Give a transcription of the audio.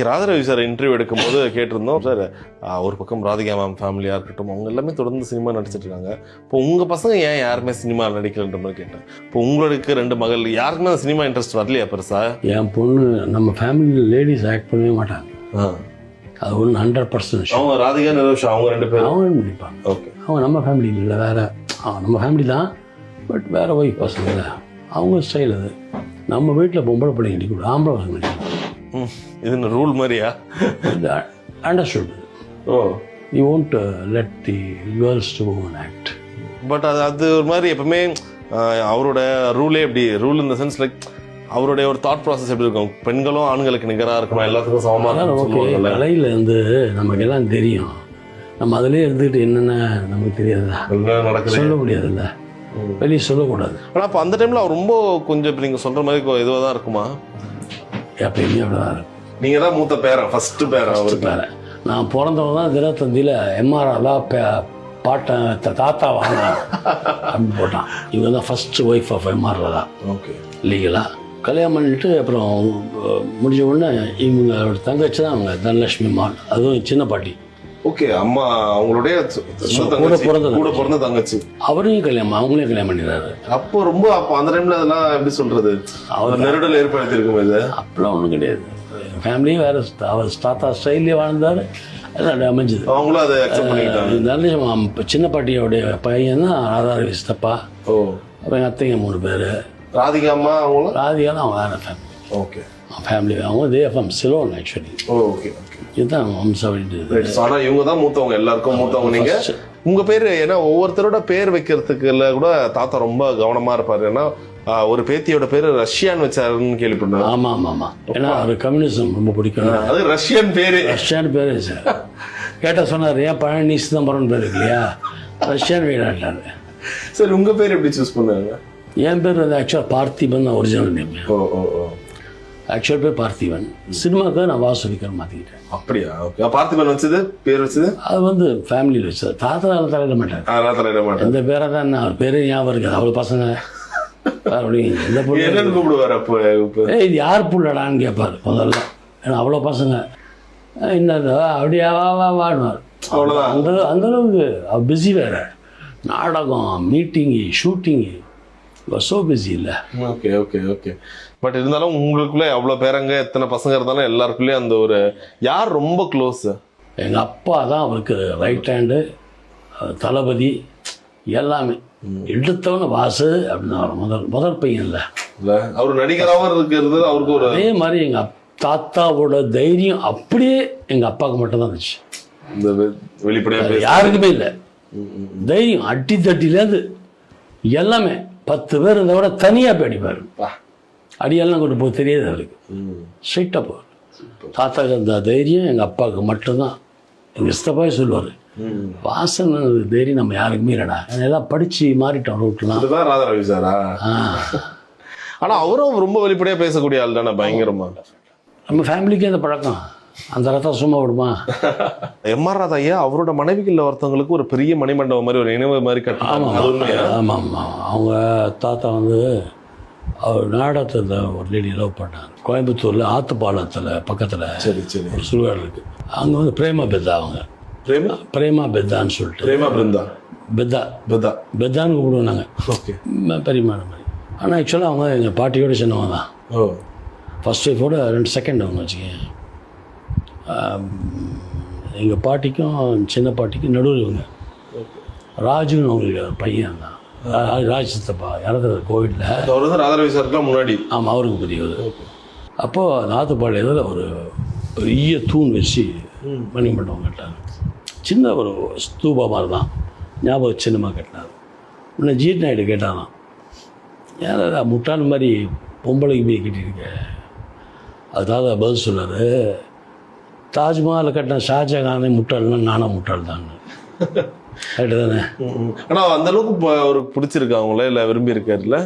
அன்னைக்கு Radharavi sir interview எடுக்கும்போது கேட்டிருந்தோம் சார் ஒரு பக்கம் ராதிகா மேம் ஃபேமிலியாக இருக்கட்டும் அவங்க எல்லாமே தொடர்ந்து சினிமா நடிச்சிட்டு இருக்காங்க. இப்போ உங்கள் பசங்க ஏன் யாருமே சினிமா நடிக்கலன்ற மாதிரி கேட்டேன் இப்போ உங்களுக்கு ரெண்டு மகள் யாருக்குமே சினிமா இன்ட்ரெஸ்ட் வரலையா பெருசா? என் பொண்ணு நம்ம ஃபேமிலியில் லேடிஸ் ஆக்ட் பண்ணவே மாட்டாங்க. அது ஒன்று ஹண்ட்ரட் பர்சன்ட் அவங்க ராதிகா நிரோஷ் அவங்க ரெண்டு பேரும்? அவங்க நடிப்பாங்க ஓகே அவங்க நம்ம ஃபேமிலி இல்லை வேற நம்ம ஃபேமிலி தான். பட் வேற ஒய்ஃப் பசங்க. அவங்க ஸ்டைல் அது. நம்ம வீட்டில் பொம்பளை பிள்ளைங்க நடிக்கூடாது ஆம்பளை பசங்க இது ரூல் மாதிரியா? Understood oh. You won't let the girls to act but அது அது ஒரு மாதிரி எப்பவுமே அவரோட ரூலே எப்படி ரூல் இந்த சென்ஸ் லைக் அவருடைய ஒரு தாட் ப்ராசஸ் எப்படி இருக்கும்? பெண்களும் ஆண்களுக்கு நிகரா இருக்கணும் எல்லாத்துக்கும் சமமா அதான் இருக்கணும்னு ஓகே சொல்லுவாங்கல்ல. கலையில் வந்து நமக்கு எல்லாம் தெரியும். நம்ம அதிலே இருந்துக்கிட்டு என்னென்ன நமக்கு தெரியாதுல்ல. சொல்ல முடியாதுல்ல. வெளியே சொல்லக்கூடாது. ஆனா அப்ப அந்த டைம்ல அவர் ரொம்ப கொஞ்சம் இப்ப நீங்க சொல்ற மாதிரி கொ- இதுவா தான் இருக்குமா? எப்பயுமே அப்படிதான் இருக்கும் நீங்க தான் மூத்த பேரன் ஃபர்ஸ்ட் பேரன் அவருக்கு. வேற நான் பிறந்தவங்க தான் தினத்தந்தியில் எம்ஆர்ஆலா பாட்டன் த- தாத்தா வாங்க அப்படின்னு போட்டான். இவங்க தான் ஃபர்ஸ்ட் ஒய்ஃப் ஆஃப் எம்ஆர்ஆ தான். ஓகே லீகலாக கல்யாணம் பண்ணிட்டு அப்புறம் முடிஞ்ச உடனே இவங்களோட தங்கச்சி தான் அவங்க தனலட்சுமி மால் அதுவும் சின்ன பாட்டி. ஓகே அம்மா அவங்களுடைய கூட. பிறந்த கூட பிறந்த தங்கச்சி. அவரையும் கல்யாணம் அவங்களையும் கல்யாணம் பண்ணிடுறாரு. அப்போ ரொம்ப அப்போ அந்த டைம்ல அதெல்லாம் எப்படி சொல்றது? அவர் நெருடல் ஏற்படுத்தி இருக்கும் இது? அப்படிலாம் ஒன்றும் கிடையாது. ஃபேமிலியும் வேறு அவர் தாத்தா ஸ்டைல்லே வாழ்ந்தார். அப்படி அமைஞ்சுது. அவங்களும் அதை அக்செப்ட் பண்ணிக்கிட்டாங்க. சின்ன பாட்டியோடைய பையன் தான் ராதாரவி சித்தப்பா. ஓ. அப்புறம் எங்கள் அத்தைங்க மூணு பேர். ராதிகா அம்மா அவங்களும்? ராதிகாலாம் அவங்க வேறு ஃபேமிலி ஓகே ஃபேமிலி அவங்க they from Ceylon actually okay இதுதான் வம்சாவளி ரைட் ஆனா இவங்க தான் மூத்தவங்க எல்லாருக்கும் மூத்தவங்க நீங்க? உங்க பேரு ஏன்னா ஒவ்வொருத்தரோட பேர் வைக்கிறதுக்குல கூட தாத்தா ரொம்ப கவனமா இருப்பாரு. ஏன்னா ஒரு பேத்தியோட பேரு ரஷ்யான்னு வச்சாருன்னு கேள்விப்பட்டேன். ஆமாம் ஆமாம் ஆமாம் ஏன்னா அவர் கம்யூனிசம் ரொம்ப பிடிக்கும். அது ரஷ்யன் பேரு. ரஷ்யான்னு பேர் சார் கேட்டால் சொன்னார் ஏன் பழனி சிதம்பரம்னு பேர் இருக்கு இல்லையா? ரஷ்யான் வீடாட்டார் சரி உங்க பேர் எப்படி சூஸ் பண்ணாங்க? என் பேர் வந்து ஆக்சுவலாக பார்த்திபன் தான் ஒரிஜினல் நேம் ஓ ஓ ஓ. ஆக்சுவல் பேர் பார்த்திபன். சினிமாவுக்கு நான் வாசுவிக்கர் மாற்றிக்கிட்டேன் அப்படியா? ஓகே. பார்த்திபன் வச்சது? பேர் வச்சது? அது வந்து ஃபேமிலியில் வச்சது. தாத்தா தலையிட அதெல்லாம் தலையிட மாட்டேன் எந்த பேரை தான் அவர் பேரே ஞாபகம் இருக்காது. அவ்வளோ பசங்க. பொண்ணு என்னன்னு கூப்பிடுவாரு அப்போ? ஏய் இது யார் புள்ளடான்னு கேட்பார். முதல்ல. ஏன்னா அவ்வளோ பசங்க. என்னது? அப்படியா? வா வா வாடுவார். அந்த அந்த அளவுக்கு. அவர் பிஸி வேற. நாடகம் மீட்டிங்கு ஷூட்டிங்கு ஸோ பிஸி இல்லை. ஓகே ஓகே ஓகே பட் இருந்தாலும் உங்களுக்குள்ள எவ்வளவு பேரங்க எத்தனை பசங்க இருந்தாலும் எல்லாருக்குள்ளயும் அந்த ஒரு யார் ரொம்ப க்ளோஸ் எங்கள் அப்பா தான் அவருக்கு ரைட் ஹேண்டு தளபதி எல்லாமே. எடுத்தவன வாசு அப்படின்னு முதல் முதல் பையன் இல்லை. அவர் நடிகராகவும் இருக்கிறது அவருக்கு ஒரு அதே மாதிரி எங்கள் அப் தாத்தாவோட தைரியம் அப்படியே எங்கள் அப்பாவுக்கு மட்டும்தான் இருந்துச்சு. இந்த வெ- வெளிப்படையா பேச யாருக்குமே இல்லை. தைரியம் அட்டி தட்டிலேருந்து எல்லாமே. பத்து பேர் இருந்த விட தனியாக போய் அடிப்பார். அடியெல்லாம் கொண்டு போக தெரியாது அவருக்கு. ஸ்ட்ரைட்டாக போவார். தாத்தாக்கு அந்த தைரியம் எங்கள் அப்பாவுக்கு மட்டும்தான். எங்கள் சித்தப்பாவே சொல்லுவார். வாசன் தைரியம் நம்ம யாருக்குமே இல்லைடா. எல்லாம் படித்து மாறிட்டோம் ரூட்லாம். ராதாரவி சாரா. ஆ. ஆனா அவரும் ரொம்ப வெளிப்படையா பேசக்கூடிய ஆள் தானே பயங்கரமா நம்ம ஃபேமிலிக்கே அந்த பழக்கம். அந்த ரத்தம் சும்மா விடுமா? எம் ஆர் ராதா ஐயா அவரோட மனைவிகள்ல ஒருத்தவங்களுக்கு ஒரு பெரிய மணிமண்டபம் மாதிரி ஒரு நினைவு மாதிரி அது உண்மையா? ஆமாம் ஆமாம் அவங்க தாத்தா வந்து அவர் நாடகத்தில் ஒரு லேடி லவ் பண்ணாங்க. கோயம்புத்தூரில் ஆத்துப்பாலத்தில் பக்கத்தில் சரி சரி. ஒரு சுடுகாடு இருக்குது அங்கே வந்து பிரேமா பெத்தா அவங்க. பிரேமா? பிரேமா பெத்தான்னு சொல்லிட்டு. பிரேமா பிருந்தா? பெத்தா. பதா பெத்தான்னு கூப்பிடுவோம் நாங்கள் ஓகே. பெரியம்மா மாதிரி. ஆனால் ஆக்சுவலாக அவங்க எங்கள் பாட்டியோட சின்னவங்க தான். ஓ. ஃபர்ஸ்ட் ஒய்ஃபோட ரெண்டு செகண்ட் அவங்க வச்சுக்கேன் எங்கள் பாட்டிக்கும் சின்ன பாட்டிக்கும் நடுவில் இவங்க. ராஜுன்னு அவங்களுக்கு பையன் தான். ராஜ் சித்தப்பா இறந்துறது கோவிலில் அவர் வந்து ராதாரவி சாருக்குலாம் முன்னாடி. ஆமாம் அவருக்கு புரியவர் அப்போது நாத்துப்பாளையத்தில் ஒரு பெரிய தூண் வச்சு மணிமண்டபம் கட்டினார். சின்ன ஒரு ஸ்தூபா மாதிரி தான் ஞாபகம் சின்னமாக கட்டினார். உன்னை ஜீட் நாயுடு கேட்டாராம். ஏன் அது? முட்டாள் மாதிரி பொம்பளைக்கு போய் கட்டியிருக்க? அதாவது பதில் சொன்னார். தாஜ்மஹாலை கட்டின ஷாஜகானே முட்டாள்னா நானா முட்டாள் தான் கரெக்டு தானே ஆனா அந்த அளவுக்கு இப்ப அவருக்கு பிடிச்சிருக்கு அவங்கள? இல்ல விரும்பி இருக்காருல்ல